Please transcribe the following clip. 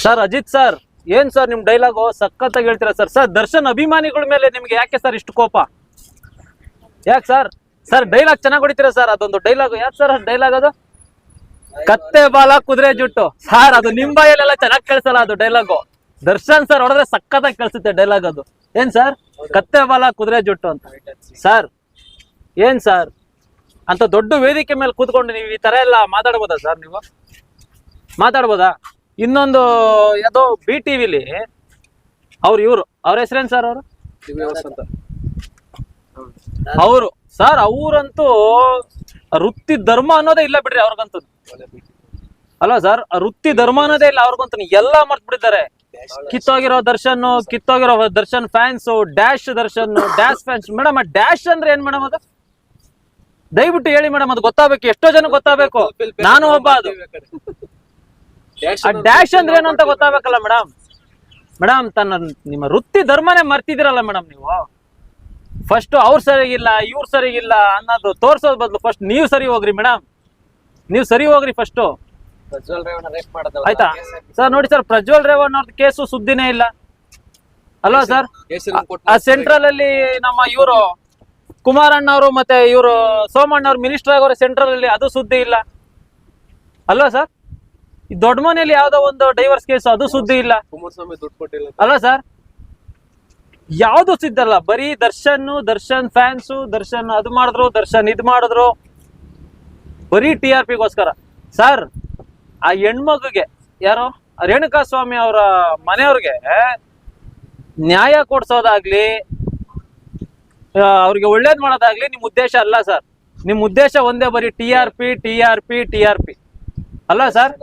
Sir, Ajit sir, ಏನ್ sir ನಿಮ್ dialogue ಸಖತ್ತಾಗಿ ಹೇಳ್ತೀರಾ ಸರ್? ಸರ್, ದರ್ಶನ್ ಅಭಿಮಾನಿಗಳ ಮೇಲೆ ನಿಮ್ಗೆ ಯಾಕೆ ಸರ್ ಇಷ್ಟು ಕೋಪ? ಯಾಕೆ ಸರ್? ಸರ್ ಡೈಲಾಗ್ ಚೆನ್ನಾಗಿ ಹೊಡಿತೀರಾ ಸರ್? ಅದೊಂದು ಡೈಲಾಗ್ ಯಾಕೆ ಸರ್ ಡೈಲಾಗ್ ಅದು? ಕತ್ತೆ ಬಾಲ, ಕುದುರೆ ಜುಟ್ಟು. ಸರ್, ಅದು ನಿಮ್ ಬಾಯಲ್ಲೆಲ್ಲ ಚೆನ್ನಾಗಿ ಕೇಳಿಸಲ್ಲ ಅದು ಡೈಲಾಗು ದರ್ಶನ್ ಸರ್ ಹೊಡೆದ್ರೆ ಸಖತ್ತಾಗಿ ಕೇಳಿಸುತ್ತೆ ಡೈಲಾಗ್ ಅದು. ಏನ್ ಸರ್? ಕತ್ತೆ ಬಾಲ, ಕುದುರೆ ಜುಟ್ಟು ಅಂತ. ಸರ್, ಏನ್ ಸರ್? ಅಂತ ದೊಡ್ಡ ವೇದಿಕೆ ಮೇಲೆ ಕೂತ್ಕೊಂಡು ನೀವು ಈ ತರ ಎಲ್ಲ ಮಾತಾಡ್ಬೋದಾ ಸರ್ ನೀವು? ಮಾತಾಡ್ಬೋದಾ? ಇನ್ನೊಂದು ಯಾವುದೋ ಬಿ ಟಿವಿಲಿ ಅವ್ರು ಇವರು. ಅವ್ರ ಹೆಸರೇನ್ ಸರ್ ಅವರು? ಅವರು. ಸರ್ ಅವ್ರಂತೂ ವೃತ್ತಿ ಧರ್ಮ ಅನ್ನೋದೇ ಇಲ್ಲ ಬಿಡ್ರಿ ಅವ್ರಿಗಂತೂ. ಅಲ್ಲ ಸರ್ ವೃತ್ತಿ ಧರ್ಮ ಅನ್ನೋದೇ ಇಲ್ಲ ಅವ್ರಿಗಂತೂ. ಎಲ್ಲ ಮರ್ತ್ ಬಿಟ್ಟಿದ್ದಾರೆ ಕಿತ್ತೋಗಿರೋ Darshan ಕಿತ್ತೋಗಿರೋ Darshan fans dash Darshan dash fans madam dash ಅಂದ್ರೆ ಏನ್ ಮೇಡಮ್ ಅದು? ದಯವಿಟ್ಟು ಹೇಳಿ ಮೇಡಮ್ ಅದು ಗೊತ್ತಾಗಬೇಕು. ಎಷ್ಟೋ ಜನ ಗೊತ್ತಾಗಬೇಕು. ನಾನು ಒಬ್ಬ ಅದು. ಆ ಡ್ಯಾಶ್ ಅಂದ್ರೆ ಏನು ಅಂತ ಗೊತ್ತಾಗಬೇಕಲ್ಲ ಮೇಡಮ್ ಮೇಡಮ್ ತನ್ನ ನಿಮ್ಮ ವೃತ್ತಿ ಧರ್ಮನೇ ಮರ್ತಿದಿರಲ್ಲ ಮೇಡಮ್ ನೀವು. ಫಸ್ಟ್ ಅವ್ರು ಸರಿಗಿಲ್ಲ ಇವ್ರ ಸರಿಗಿಲ್ಲ ಅನ್ನೋದು ತೋರ್ಸೋದ್ ಬದಲು ಫಸ್ಟ್ ನೀವು ಸರಿ ಹೋಗ್ರಿ ಮೇಡಮ್ ನೀವು ಸರಿ ಹೋಗ್ರಿ ಫಸ್ಟ್ ಆಯ್ತಾ? ಸರ್ ನೋಡಿ ಸರ್ ಪ್ರಜ್ವಲ್ ರೇವಣ್ಣ ಅವ್ರದ್ದು ಕೇಸು ಸುದ್ದಿನೇ ಇಲ್ಲ. ಅಲ್ವಾ ಸರ್? ಆ ಸೆಂಟ್ರಲ್ ಅಲ್ಲಿ ನಮ್ಮ ಇವರು ಕುಮಾರಣ್ಣ ಅವರು ಮತ್ತೆ ಇವರು ಸೋಮಣ್ಣ ಅವ್ರು ಮಿನಿಸ್ಟರ್ ಆಗೋರು ಸೆಂಟ್ರಲ್ ಅಲ್ಲಿ ಅದು ಸುದ್ದಿ ಇಲ್ಲ. ಅಲ್ವಾ ಸರ್? ದೊಡ್ಡ ಮನೆಯಲ್ಲಿ ಯಾವ್ದೋ ಒಂದು ಡೈವರ್ಸ್ ಕೇಸ್ ಅದು ಸುದ್ದಿ ಇಲ್ಲ. ಕುಮಾರಸ್ವಾಮಿ ದುಡ್ಡು ಕೊಟ್ಟಿಲ್ಲ ಅಲ್ವಾ ಸರ್ ಯಾವ್ದು ಸಿದ್ದಲ್ಲ ಬರೀ ದರ್ಶನ್ ದರ್ಶನ್ ಫ್ಯಾನ್ಸ್ ದರ್ಶನ್ ಅದು ಮಾಡಿದ್ರು ದರ್ಶನ್ ಇದ್ ಮಾಡಿದ್ರು. ಬರೀ ಟಿ ಆರ್ ಪಿಗೋಸ್ಕರ ಸರ್ ಆ ಹೆಣ್ಮಗುಗೆ ಯಾರೋ? ರೇಣುಕಾ ಸ್ವಾಮಿ ಅವರ ಮನೆಯವ್ರಿಗೆ ನ್ಯಾಯ ಕೊಡ್ಸೋದಾಗ್ಲಿ ಅವ್ರಿಗೆ ಒಳ್ಳೇದ್ ಮಾಡೋದಾಗ್ಲಿ ನಿಮ್ ಉದ್ದೇಶ ಅಲ್ಲ ಸರ್ ನಿಮ್ ಉದ್ದೇಶ ಒಂದೇ ಬರೀ T R P T R P T R P al azar.